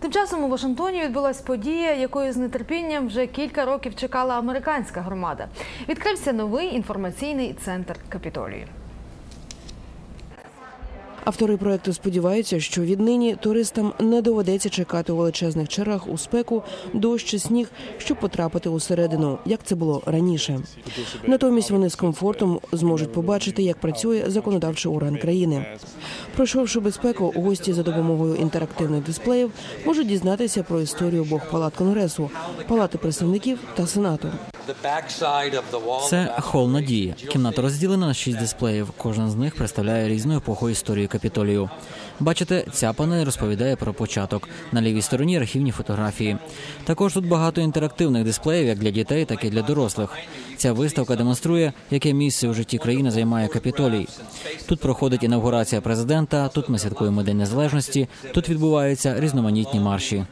Тим часом у Вашингтоні відбулась подія, якою з нетерпінням вже кілька років чекала американська громада. Відкрився новий інформаційний центр Капітолії. Автори проекту сподіваються, що віднині туристам не доведеться чекати у величезних чергах у спеку, дощ чи сніг, щоб потрапити усередину, як це було раніше. Натомість вони з комфортом зможуть побачити, як працює законодавчий орган країни. Пройшовши безпеку, гості за допомогою інтерактивних дисплеїв можуть дізнатися про історію обох палат конгресу, палати представників та сенату. Це хол надії. Кімната розділена на шість дисплеїв. Кожен з них представляє різну епоху історії капітолію. Бачите, ця панель розповідає про початок. На лівій стороні архівні фотографії. Також тут багато інтерактивних дисплеїв як для дітей, так і для дорослих. Ця виставка демонструє, яке місце у житті країни займає капітолій. Тут проходить інавгурація президента. Тут ми святкуємо День Незалежності. Тут відбуваються різноманітні марші.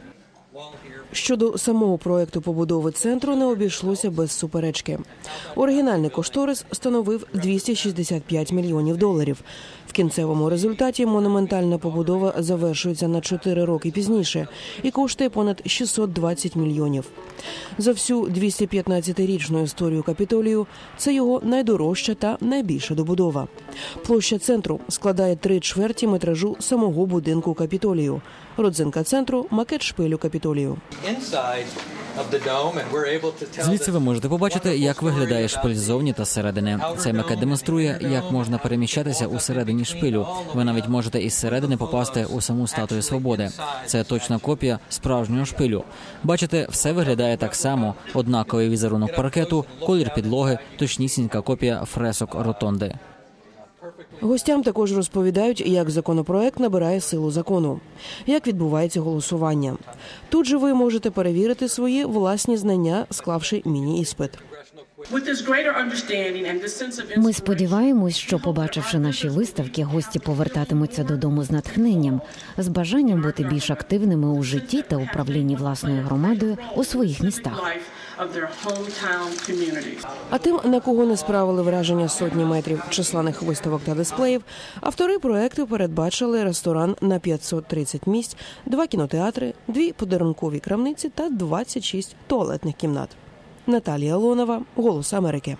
Щодо самого проекту побудови центру не обійшлося без суперечки. Оригінальний кошторис становив 265 мільйонів доларів. В кінцевому результаті монументальна побудова завершується на 4 роки пізніше і коштує понад 620 мільйонів. За всю 215-річну історію капітолію це його найдорожча та найбільша добудова. Площа центру складає три чверті метражу самого будинку капітолію. Родзинка центру макет шпилю капітолію. Звідси ви можете побачити, як виглядає шпиль ззовні та зсередини. Цей макет демонструє, як можна переміщатися усередині шпилю. Ви навіть можете із середини попасти у саму статую свободи. Це точна копія справжнього шпилю. Бачите, все виглядає так само: однаковий візерунок паркету, колір підлоги, точнісінька копія фресок ротонди. Гостям також розповідають, як законопроект набирає силу закону, як відбувається голосування. Тут же ви можете перевірити свої власні знання, склавши міні-іспит. Ми сподіваємось, що побачивши наші виставки, гості повертатимуться додому з натхненням, з бажанням бути більш активними у житті та управлінні власною громадою у своїх містах. А тим, на кого не справили враження сотні метрів численних виставок та дисплеїв, автори проекту передбачили ресторан на 530 місць, два кінотеатри, дві подарункові крамниці та 26 туалетних кімнат. Наталія Лонова, Голос Америки.